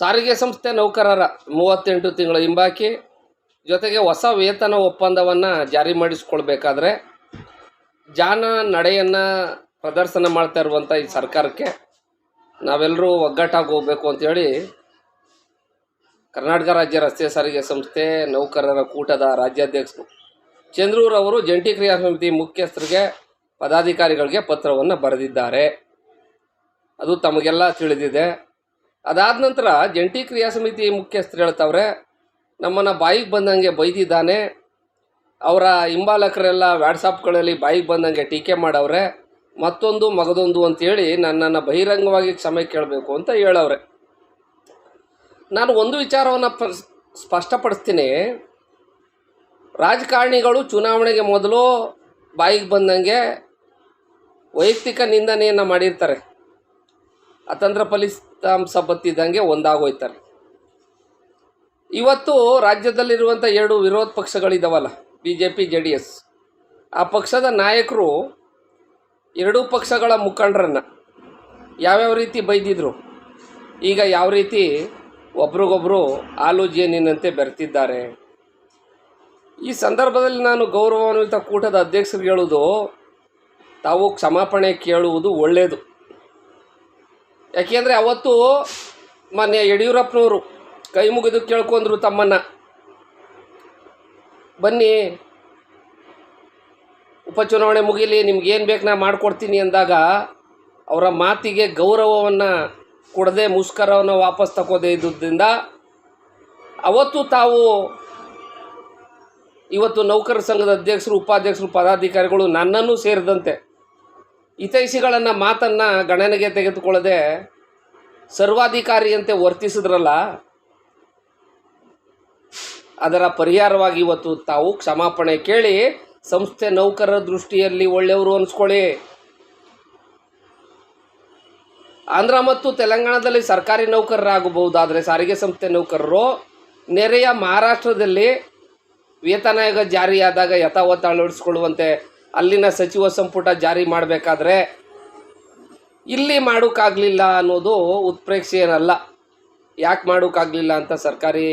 ಸಾರಿಗೆ ಸಂಸ್ಥೆ ನೌಕರರ ಮೂವತ್ತೆಂಟು ತಿಂಗಳ ಹಿಂಬಾಕಿ ಜೊತೆಗೆ ಹೊಸ ವೇತನ ಒಪ್ಪಂದವನ್ನು ಜಾರಿ ಮಾಡಿಸ್ಕೊಳ್ಬೇಕಾದ್ರೆ ಜಾನ ನಡೆಯನ್ನು ಪ್ರದರ್ಶನ ಮಾಡ್ತಾ ಇರುವಂಥ ಈ ಸರ್ಕಾರಕ್ಕೆ ನಾವೆಲ್ಲರೂ ಒಗ್ಗಟ್ಟಾಗಿ ಹೋಗಬೇಕು ಅಂತೇಳಿ ಕರ್ನಾಟಕ ರಾಜ್ಯ ರಸ್ತೆ ಸಾರಿಗೆ ಸಂಸ್ಥೆ ನೌಕರರ ಕೂಟದ ರಾಜ್ಯಾಧ್ಯಕ್ಷರು ಚಂದ್ರೂರವರು ಜಂಟಿ ಕ್ರಿಯಾ ಸಮಿತಿ ಮುಖ್ಯಸ್ಥರಿಗೆ ಪದಾಧಿಕಾರಿಗಳಿಗೆ ಪತ್ರವನ್ನು ಬರೆದಿದ್ದಾರೆ. ಅದು ತಮಗೆಲ್ಲ ತಿಳಿದಿದೆ. ಅದಾದ ನಂತರ ಜಂಟಿ ಕ್ರಿಯಾ ಸಮಿತಿ ಮುಖ್ಯಸ್ಥರು ಹೇಳ್ತವ್ರೆ, ನಮ್ಮನ್ನು ಬಾಯಿಗೆ ಬಂದಂಗೆ ಬೈದಿದ್ದಾನೆ, ಅವರ ಹಿಂಬಾಲಕರೆಲ್ಲ ವ್ಯಾಟ್ಸಾಪ್ಗಳಲ್ಲಿ ಬಾಯಿಗೆ ಬಂದಂಗೆ ಟೀಕೆ ಮಾಡವ್ರೆ, ಮತ್ತೊಂದು ಮಗದೊಂದು ಅಂತೇಳಿ ನನ್ನನ್ನು ಬಹಿರಂಗವಾಗಿ ಕ್ಷಮೆ ಕೇಳಬೇಕು ಅಂತ ಹೇಳವ್ರೆ. ನಾನು ಒಂದು ವಿಚಾರವನ್ನು ಸ್ಪಷ್ಟಪಡಿಸ್ತೀನಿ. ರಾಜಕಾರಣಿಗಳು ಚುನಾವಣೆಗೆ ಮೊದಲು ಬಾಯಿಗೆ ಬಂದಂಗೆ ವೈಯಕ್ತಿಕ ನಿಂದನೆಯನ್ನು ಮಾಡಿರ್ತಾರೆ. ಅತಂತ್ರ ಫಲಿತಾಂಶ ಬತ್ತಿದ್ದಂಗೆ ಒಂದಾಗೋಯ್ತಾರೆ. ಇವತ್ತು ರಾಜ್ಯದಲ್ಲಿರುವಂಥ ಎರಡು ವಿರೋಧ ಪಕ್ಷಗಳಿದ್ದಾವಲ್ಲ B J P J D S ಆ ಪಕ್ಷದ ನಾಯಕರು ಎರಡೂ ಪಕ್ಷಗಳ ಮುಖಂಡರನ್ನು ಯಾವ್ಯಾವ ರೀತಿ ಬೈದಿದ್ರು, ಈಗ ಯಾವ ರೀತಿ ಒಬ್ರಿಗೊಬ್ಬರು ಆಲೋಚನೆಯಂತೆ ಜೇನಿನಂತೆ ಬೆರೆತಿದ್ದಾರೆ. ಈ ಸಂದರ್ಭದಲ್ಲಿ ನಾನು ಗೌರವಾನ್ವಿತ ಕೂಟದ ಅಧ್ಯಕ್ಷರಿಗೆ ಹೇಳೋದು ತಾವು ಕ್ಷಮಾಪಣೆ ಕೇಳುವುದು ಒಳ್ಳೆಯದು ಯಾಕೆಂದರೆ ಅವತ್ತು ಮಾನ್ಯ ಯಡಿಯೂರಪ್ಪನವರು ಕೈ ಮುಗಿದು ಕೇಳ್ಕೊಂಡ್ರು ತಮ್ಮನ್ನು. ಬನ್ನಿ, ಉಪಚುನಾವಣೆ ಮುಗಿಲಿ, ನಿಮ್ಗೇನು ಬೇಕು ನಾ ಮಾಡಿಕೊಡ್ತೀನಿ ಅಂದಾಗ ಅವರ ಮಾತಿಗೆ ಗೌರವವನ್ನು ಕೊಡದೆ ಮುಷ್ಕರವನ್ನು ವಾಪಸ್ ತಗೋದೇ ಇದ್ದುದರಿಂದ ಅವತ್ತು ತಾವು ಇವತ್ತು ನೌಕರ ಸಂಘದ ಅಧ್ಯಕ್ಷರು, ಉಪಾಧ್ಯಕ್ಷರು, ಪದಾಧಿಕಾರಿಗಳು ನನ್ನನ್ನು ಸೇರಿದಂತೆ ಹಿತೈಷಿಗಳನ್ನು ಮಾತನ್ನು ಗಣನೆಗೆ ತೆಗೆದುಕೊಳ್ಳದೆ ಸರ್ವಾಧಿಕಾರಿಯಂತೆ ವರ್ತಿಸಿದ್ರಲ್ಲ, ಅದರ ಪರಿಹಾರವಾಗಿ ಇವತ್ತು ತಾವು ಕ್ಷಮಾಪಣೆ ಕೇಳಿ ಸಂಸ್ಥೆ ನೌಕರರ ದೃಷ್ಟಿಯಲ್ಲಿ ಒಳ್ಳೆಯವರು ಅನಿಸ್ಕೊಳ್ಳಿ. ಆಂಧ್ರ ಮತ್ತು ತೆಲಂಗಾಣದಲ್ಲಿ ಸರ್ಕಾರಿ ನೌಕರರಾಗಬಹುದಾದರೆ ಸಾರಿಗೆ ಸಂಸ್ಥೆ ನೌಕರರು, ನೆರೆಯ ಮಹಾರಾಷ್ಟ್ರದಲ್ಲಿ ವೇತನ ಆಯೋಗ ಜಾರಿಯಾದಾಗ ಯಥಾವತ್ತು ಅಳವಡಿಸ್ಕೊಳ್ಳುವಂತೆ ಅಲ್ಲಿನ ಸಚಿವ ಸಂಪುಟ ಜಾರಿ ಮಾಡಬೇಕಾದ್ರೆ ಇಲ್ಲಿ ಮಾಡೋಕ್ಕಾಗಲಿಲ್ಲ ಅನ್ನೋದು ಉತ್ಪ್ರೇಕ್ಷೆ ಏನಲ್ಲ ಯಾಕೆ ಮಾಡೋಕ್ಕಾಗಲಿಲ್ಲ ಅಂತ ಸರ್ಕಾರಿ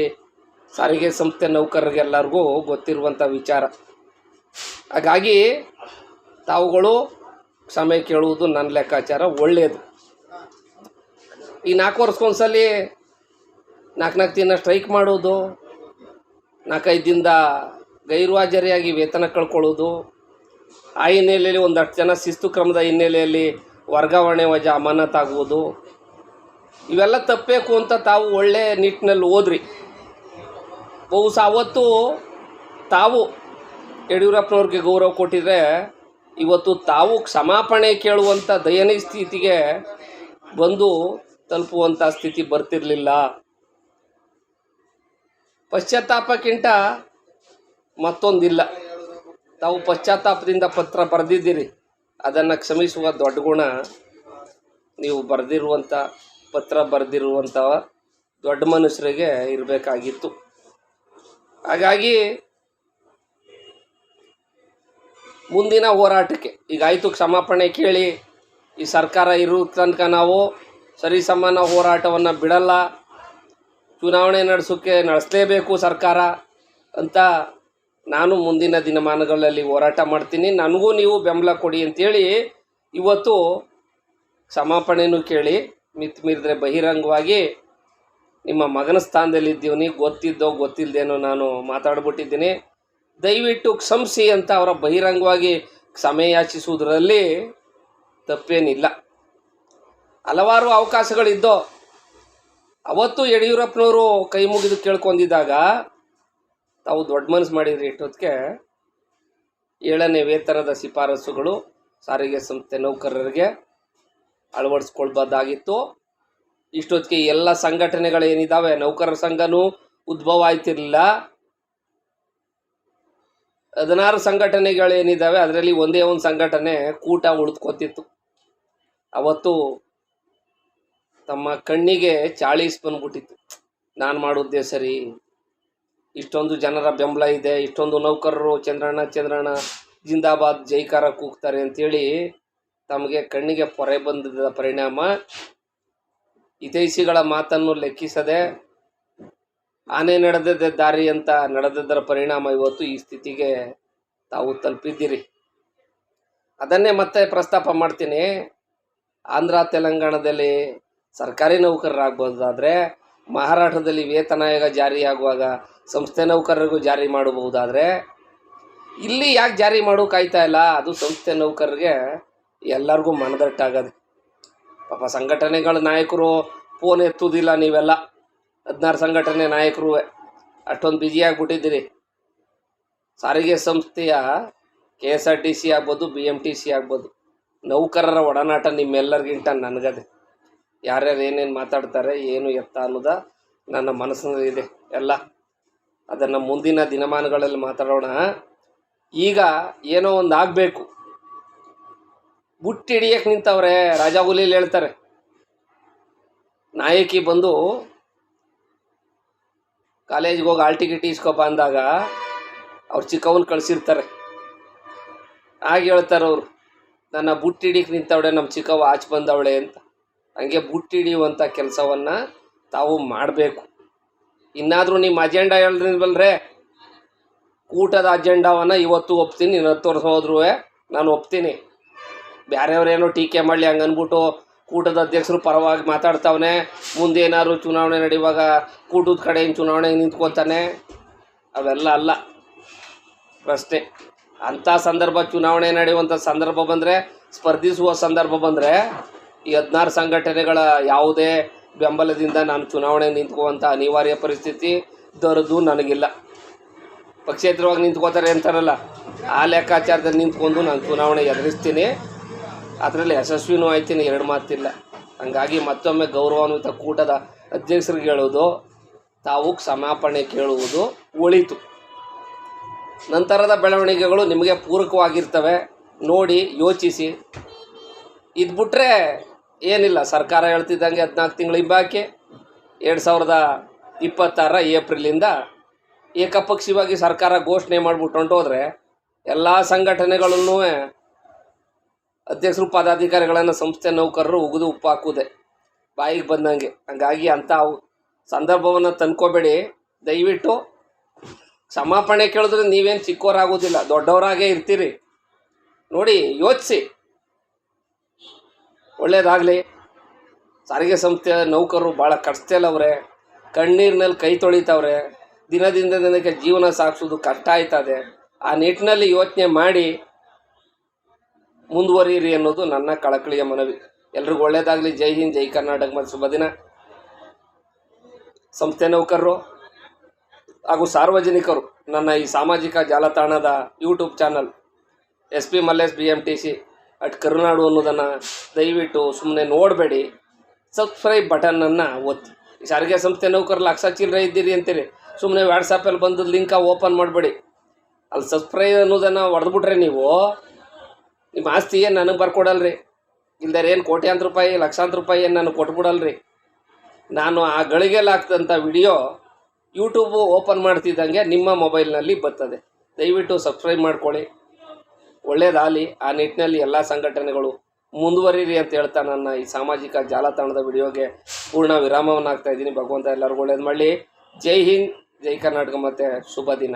ಸಾರಿಗೆ ಸಂಸ್ಥೆ ನೌಕರರಿಗೆಲ್ಲರಿಗೂ ಗೊತ್ತಿರುವಂಥ ವಿಚಾರ. ಹಾಗಾಗಿ ತಾವುಗಳು ಸಮಯ ಕೇಳುವುದು ನನ್ನ ಲೆಕ್ಕಾಚಾರ ಒಳ್ಳೆಯದು ಈ ನಾಲ್ಕು ವರ್ಷಕ್ಕೊಂದ್ಸಲಿ ನಾಲ್ಕು ನಾಲ್ಕು ದಿನ ಸ್ಟ್ರೈಕ್ ಮಾಡೋದು, ನಾಲ್ಕೈದು ದಿನದ ಗೈರುಹಾಜರಿಯಾಗಿ ವೇತನ ಕಳ್ಕೊಳ್ಳೋದು ಆ ಹಿನ್ನೆಲೆಯಲ್ಲಿ ಒಂದಷ್ಟು ಜನ ಶಿಸ್ತು ಕ್ರಮದ ಹಿನ್ನೆಲೆಯಲ್ಲಿ ವರ್ಗಾವಣೆ ವಜಾ ಅಮಾನತಾಗುವುದು ಇವೆಲ್ಲ ತಪ್ಪಬೇಕು ಅಂತ ತಾವು ಒಳ್ಳೆ ನಿಟ್ಟಿನಲ್ಲಿ ಹೋದ್ರಿ. ಬಹುಶಃ ಅವತ್ತು ತಾವು ಯಡಿಯೂರಪ್ಪನವ್ರಿಗೆ ಗೌರವ ಕೊಟ್ಟಿದ್ರೆ ಇವತ್ತು ತಾವು ಕ್ಷಮಾಪಣೆ ಕೇಳುವಂಥ ದಯನೀಯ ಸ್ಥಿತಿಗೆ ಬಂದು ತಲುಪುವಂಥ ಸ್ಥಿತಿ ಬರ್ತಿರಲಿಲ್ಲ. ಪಶ್ಚಾತ್ತಾಪಕ್ಕಿಂತ ಮತ್ತೊಂದಿಲ್ಲ. ತಾವು ಪಶ್ಚಾತ್ತಾಪದಿಂದ ಪತ್ರ ಬರೆದಿದ್ದೀರಿ, ಅದನ್ನು ಕ್ಷಮಿಸುವ ದೊಡ್ಡ ಗುಣ, ನೀವು ಬರೆದಿರುವಂಥ, ಪತ್ರ ಬರೆದಿರುವಂಥ ದೊಡ್ಡ ಮನುಷ್ಯರಿಗೆ ಇರಬೇಕಾಗಿತ್ತು. ಹಾಗಾಗಿ, ಮುಂದಿನ ಹೋರಾಟಕ್ಕೆ, ಈಗ ಆಯಿತು, ಕ್ಷಮಾಪಣೆ ಕೇಳಿ, ಈ ಸರ್ಕಾರ ಇರೋ ತನಕ ನಾವು ಸರಿ ಸಮಾನ ಹೋರಾಟವನ್ನು ಬಿಡಲ್ಲ, ಚುನಾವಣೆ ನಡೆಸೋಕ್ಕೆ ನಡೆಸಲೇಬೇಕು ಸರ್ಕಾರ ಅಂತ ನಾನು ಮುಂದಿನ ದಿನಮಾನಗಳಲ್ಲಿ ಹೋರಾಟ ಮಾಡ್ತೀನಿ. ನನಗೂ ನೀವು ಬೆಂಬಲ ಕೊಡಿ ಅಂತೇಳಿ ಇವತ್ತು ಕ್ಷಮಾಪಣೆನೂ ಕೇಳಿ, ಮಿತ್ ಮೀರಿದ್ರೆ ಬಹಿರಂಗವಾಗಿ ನಿಮ್ಮ ಮಗನ ಸ್ಥಾನದಲ್ಲಿದ್ದೀವಿ ಗೊತ್ತಿದ್ದೋ ಗೊತ್ತಿಲ್ಲದೇನೋ ನಾನು ಮಾತಾಡ್ಬಿಟ್ಟಿದ್ದೀನಿ. ದಯವಿಟ್ಟು ಕ್ಷಮಿಸಿ ಅಂತ ಅವರ ಬಹಿರಂಗವಾಗಿ ಕ್ಷಮೆ ಯಾಚಿಸುವುದರಲ್ಲಿ ತಪ್ಪೇನಿಲ್ಲ. ಹಲವಾರು ಅವಕಾಶಗಳಿದ್ದೋ, ಅವತ್ತು ಯಡಿಯೂರಪ್ಪನವರು ಕೈ ಮುಗಿದು ಕೇಳ್ಕೊಂಡಿದ್ದಾಗ ತಾವು ದೊಡ್ಡ ಮನಸ್ಸು ಮಾಡಿದ್ರೆ ಇಷ್ಟೊತ್ತಿಗೆ ಏಳನೇ ವೇತನದ ಶಿಫಾರಸುಗಳು ಸಾರಿಗೆ ಸಂಸ್ಥೆ ನೌಕರರಿಗೆ ಅಳವಡಿಸ್ಕೊಳ್ಬೋದಾಗಿತ್ತು. ಇಷ್ಟೊತ್ತಿಗೆ ಎಲ್ಲ ಸಂಘಟನೆಗಳೇನಿದ್ದಾವೆ ನೌಕರರ ಸಂಘನೂ ಉದ್ಭವ ಆಯ್ತಿರಲಿಲ್ಲ. ಹದಿನಾರು ಸಂಘಟನೆಗಳೇನಿದ್ದಾವೆ ಅದರಲ್ಲಿ ಒಂದೇ ಒಂದು ಸಂಘಟನೆ ಕೂಟ ಉಳಿದ್ಕೋತಿತ್ತು ಅವತ್ತು ತಮ್ಮ ಕಣ್ಣಿಗೆ ಚಾಳೀಸ್ ಬಂದ್ಬಿಟ್ಟಿತ್ತು. ನಾನು ಮಾಡೋದೇ ಸರಿ? ಇಷ್ಟೊಂದು ಜನರ ಬೆಂಬಲ ಇದೆ, ಇಷ್ಟೊಂದು ನೌಕರರು ಚಂದ್ರಣ್ಣ ಚಂದ್ರಣ್ಣ, ಜಿಂದಾಬಾದ್ ಜೈಕಾರ ಕೂಗ್ತಾರೆ ಅಂತೇಳಿ ತಮಗೆ ಕಣ್ಣಿಗೆ ಪೊರೆ ಬಂದಿದ್ದ ಪರಿಣಾಮ. ಹಿತೈಷಿಗಳ ಮಾತನ್ನು ಲೆಕ್ಕಿಸದೆ ಆನೆ ನಡೆದದ್ದೇ ದಾರಿ ಅಂತ ನಡೆದದ್ದರ ಪರಿಣಾಮ ಇವತ್ತು ಈ ಸ್ಥಿತಿಗೆ ತಾವು ತಲುಪಿದ್ದೀರಿ. ಅದನ್ನೇ ಮತ್ತೆ ಪ್ರಸ್ತಾಪ ಮಾಡ್ತೀನಿ. ಆಂಧ್ರ, ತೆಲಂಗಾಣದಲ್ಲಿ ಸರ್ಕಾರಿ ನೌಕರರಾಗ್ಬೋದಾದರೆ ಮಹಾರಾಷ್ಟ್ರದಲ್ಲಿ ವೇತನ ಆಯೋಗ ಜಾರಿಯಾಗುವಾಗ ಸಂಸ್ಥೆ ನೌಕರರಿಗೂ ಜಾರಿ ಮಾಡಬಹುದಾದರೆ ಇಲ್ಲಿ ಯಾಕೆ ಜಾರಿ ಮಾಡೋ ಕಾಯ್ತಾ ಇಲ್ಲ? ಅದು ಸಂಸ್ಥೆ ನೌಕರರಿಗೆ ಎಲ್ಲರಿಗೂ ಮನದಟ್ಟಾಗದೆ ಪಾಪ ಸಂಘಟನೆಗಳ ನಾಯಕರು ಫೋನ್ ಎತ್ತುವುದಿಲ್ಲ ನೀವೆಲ್ಲ. ಹದಿನಾರು ಸಂಘಟನೆ ನಾಯಕರು ಅಷ್ಟೊಂದು ಬ್ಯುಸಿಯಾಗಿಬಿಟ್ಟಿದ್ದೀರಿ ಸಾರಿಗೆ ಸಂಸ್ಥೆಯ K S R T C ಆಗ್ಬೋದು ಬಿ ಎಂ ಟಿ ಸಿ ಆಗ್ಬೋದು, ನೌಕರರ ಒಡನಾಟ ನಿಮ್ಮೆಲ್ಲರಿಗಿಂತ ನನಗದೆ. ಯಾರ್ಯಾರು ಏನೇನು ಮಾತಾಡ್ತಾರೆ, ಏನು ಎತ್ತ ಅನ್ನೋದ ನನ್ನ ಮನಸ್ಸಿನಲ್ಲಿದೆ ಎಲ್ಲ ಅದನ್ನು ಮುಂದಿನ ದಿನಮಾನಗಳಲ್ಲಿ ಮಾತಾಡೋಣ. ಈಗ ಏನೋ ಒಂದು ಆಗಬೇಕು. ಬುಟ್ಟಿ ಹಿಡಿಯಕ್ಕೆ ನಿಂತವ್ರೆ ರಾಜಾಗುಲಿಲಿ ಹೇಳ್ತಾರೆ. ನಾಯಕಿ ಬಂದು, ಕಾಲೇಜ್ಗೆ ಹೋಗಿ ಆಲ್ ಟಿಕೆಟ್ ಇಸ್ಕೊಪ್ಪ ಅಂದಾಗ ಅವ್ರು ಚಿಕ್ಕವನ್ ಕಳಿಸಿರ್ತಾರೆ. ಆಗ ಹೇಳ್ತಾರೆ ಅವರು, ನನ್ನ ಬುಟ್ಟಿ ಹಿಡಿಯಕ್ಕೆ ನಿಂತವಳೆ ನಮ್ಮ ಚಿಕ್ಕವ ಆಚೆ ಬಂದವಳೆ ಅಂತ. ಹಂಗೆ ಬುಟ್ಟಿ ಹಿಡಿಯುವಂಥ ಕೆಲಸವನ್ನು ತಾವು ಮಾಡಬೇಕು. ಇನ್ನಾದರೂ ನಿಮ್ಮ ಅಜೆಂಡಾ ಹೇಳಿದ್ವಲ್ರೇ ಕೂಟದ ಅಜೆಂಡಾವನ್ನು ಇವತ್ತು ಒಪ್ತೀನಿ ಇನ್ನು ಹತ್ತು ವರ್ಷ ಹೋದ್ರೂ ನಾನು ಒಪ್ತೀನಿ. ಬೇರೆಯವ್ರೇನೋ ಟೀಕೆ ಮಾಡಲಿ ಹಂಗೆ ಅಂದ್ಬಿಟ್ಟು ಕೂಟದ ಅಧ್ಯಕ್ಷರು ಪರವಾಗಿ ಮಾತಾಡ್ತಾವನೆ. ಮುಂದೆ ಏನಾದ್ರು ಚುನಾವಣೆ ನಡೆಯುವಾಗ ಕೂಟದ ಕಡೆಯಿಂದ ಚುನಾವಣೆ ನಿಂತ್ಕೊತಾನೆ. ಅವೆಲ್ಲ ಅಲ್ಲ. ಪ್ರಶ್ನೆ ಅಂಥ ಸಂದರ್ಭ ಚುನಾವಣೆ ನಡೆಯುವಂಥ ಸಂದರ್ಭ ಬಂದರೆ, ಸ್ಪರ್ಧಿಸುವ ಸಂದರ್ಭ ಬಂದರೆ, ಈ ಹದಿನಾರು ಸಂಘಟನೆಗಳ ಯಾವುದೇ ಬೆಂಬಲದಿಂದ ನಾನು ಚುನಾವಣೆ ನಿಂತ್ಕೋವಂಥ ಅನಿವಾರ್ಯ ಪರಿಸ್ಥಿತಿ ದೊರೆದು ನನಗಿಲ್ಲ. ಪಕ್ಷೇತರವಾಗಿ ನಿಂತ್ಕೋತಾರೆ ಅಂತಾರಲ್ಲ, ಆ ಲೆಕ್ಕಾಚಾರದಲ್ಲಿ ನಿಂತ್ಕೊಂಡು ನಾನು ಚುನಾವಣೆ ಎದುರಿಸ್ತೀನಿ. ಅದರಲ್ಲಿ ಯಶಸ್ವಿನೂ ಆಯ್ತೀನಿ, ಎರಡು ಮಾತಿಲ್ಲ. ಹಂಗಾಗಿ ಮತ್ತೊಮ್ಮೆ ಗೌರವಾನ್ವಿತ ಕೂಟದ ಅಧ್ಯಕ್ಷರಿಗೆ ಹೇಳೋದು, ತಾವು ಕ್ಷಮಾಪಣೆ ಕೇಳುವುದು ಒಳಿತು. ನಂತರದ ಬೆಳವಣಿಗೆಗಳು ನಿಮಗೆ ಪೂರಕವಾಗಿರ್ತವೆ. ನೋಡಿ, ಯೋಚಿಸಿ. ಇದು ಬಿಟ್ಟರೆ ಏನಿಲ್ಲ, ಸರ್ಕಾರ ಹೇಳ್ತಿದ್ದಂಗೆ ಹದಿನಾಲ್ಕು ತಿಂಗಳು ಹಿಂಬಾಕಿ ಎರಡು ಸಾವಿರದ ಇಪ್ಪತ್ತಾರ ಏಪ್ರಿಲಿಂದ ಏಕಪಕ್ಷೀಯವಾಗಿ ಸರ್ಕಾರ ಘೋಷಣೆ ಮಾಡಿಬಿಟ್ಟು ಹೊಂಟೋದ್ರೆ ಎಲ್ಲ ಸಂಘಟನೆಗಳನ್ನೂ ಅಧ್ಯಕ್ಷರು, ಪದಾಧಿಕಾರಿಗಳನ್ನು ಸಂಸ್ಥೆ ನೌಕರರು ಉಗಿದು ಉಪ್ಪು ಹಾಕುವುದೇ ಬಾಯಿಗೆ ಬಂದಂಗೆ. ಹಂಗಾಗಿ ಅಂಥ ಸಂದರ್ಭವನ್ನು ತಂದ್ಕೋಬೇಡಿ. ದಯವಿಟ್ಟು ಕ್ಷಮಾಪಣೆ ಕೇಳಿದ್ರೆ ನೀವೇನು ಚಿಕ್ಕವರಾಗೋದಿಲ್ಲ ದೊಡ್ಡವರಾಗೇ ಇರ್ತೀರಿ. ನೋಡಿ, ಯೋಚಿಸಿ. ಒಳ್ಳೇದಾಗಲಿ. ಸಾರಿಗೆ ಸಂಸ್ಥೆಯ ನೌಕರರು ಭಾಳ ಕಷ್ಟದಲ್ಲವ್ರೆ ಕಣ್ಣೀರಿನಲ್ಲಿ ಕೈ ತೊಳಿತವ್ರೆ. ದಿನದಿಂದ ದಿನಕ್ಕೆ ಜೀವನ ಸಾಗಿಸೋದು ಕಷ್ಟ ಆಯ್ತದೆ. ಆ ನಿಟ್ಟಿನಲ್ಲಿ ಯೋಚನೆ ಮಾಡಿ ಮುಂದುವರಿಯಿರಿ ಅನ್ನೋದು ನನ್ನ ಕಳಕಳಿಯ ಮನವಿ. ಎಲ್ರಿಗೂ ಒಳ್ಳೇದಾಗಲಿ. ಜೈ ಹಿಂದ್, ಜೈ ಕರ್ನಾಟಕ. ಮತ್ತು ಶುಭ ದಿನ. ಸಂಸ್ಥೆ ನೌಕರರು ಹಾಗೂ ಸಾರ್ವಜನಿಕರು ನನ್ನ ಈ ಸಾಮಾಜಿಕ ಜಾಲತಾಣದ YouTube channel S P Mallesh, B M T C. At Karunadu ಅನ್ನೋದನ್ನು ದಯವಿಟ್ಟು ಸುಮ್ಮನೆ ನೋಡಬೇಡಿ. ಸಬ್ಸ್ಕ್ರೈಬ್ ಬಟನನ್ನು ಒತ್ತಿ. ಸಾರಿಗೆ ಸಂಸ್ಥೆ ನೌಕರ ಲಕ್ಷ ಚಿಲ್ಲರೆ ಇದ್ದೀರಿ ಅಂತೀರಿ. ಸುಮ್ಮನೆ ವಾಟ್ಸಪ್ಪಲ್ಲಿ ಬಂದು ಲಿಂಕ ಓಪನ್ ಮಾಡಬೇಡಿ. ಅಲ್ಲಿ ಸಬ್ಸ್ಕ್ರೈಬ್ ಅನ್ನೋದನ್ನು ಹೊಡೆದ್ಬಿಟ್ರೆ ನೀವು ನಿಮ್ಮ ಆಸ್ತಿ ಏನು ನನಗೆ ಬರ್ಕೊಡಲ್ರಿ? ಇಲ್ದಾರೆ ಏನು ಕೋಟ್ಯಾಂತರ ರೂಪಾಯಿ, ಲಕ್ಷಾಂತರ ರೂಪಾಯಿ ಏನು ನನಗೆ ಕೊಟ್ಬಿಡಲ್ರಿ? ನಾನು ಆ ಗಳಿಗೆಲ್ಲ ಆಗ್ತಂಥ ವಿಡಿಯೋ ಯೂಟ್ಯೂಬು ಓಪನ್ ಮಾಡ್ತಿದ್ದಂಗೆ ನಿಮ್ಮ ಮೊಬೈಲ್ನಲ್ಲಿ ಬರ್ತದೆ. ದಯವಿಟ್ಟು ಸಬ್ಸ್ಕ್ರೈಬ್ ಮಾಡ್ಕೊಳ್ಳಿ. ಒಳ್ಳೇದಾಗಲಿ, ಆ ನಿಟ್ಟಿನಲ್ಲಿ ಎಲ್ಲ ಸಂಘಟನೆಗಳು ಮುಂದುವರಿರಿ ಅಂತ ಹೇಳ್ತಾ ನನ್ನ ಈ ಸಾಮಾಜಿಕ ಜಾಲತಾಣದ ವಿಡಿಯೋಗೆ ಪೂರ್ಣ ವಿರಾಮವನ್ನು ಹಾಕ್ತಾ ಇದ್ದೀನಿ. ಭಗವಂತ ಎಲ್ಲರಿಗೂ ಒಳ್ಳೇದು ಮಾಡಲಿ. ಜೈ ಹಿಂದ್, ಜೈ ಕರ್ನಾಟಕ ಮತ್ತು ಶುಭ ದಿನ.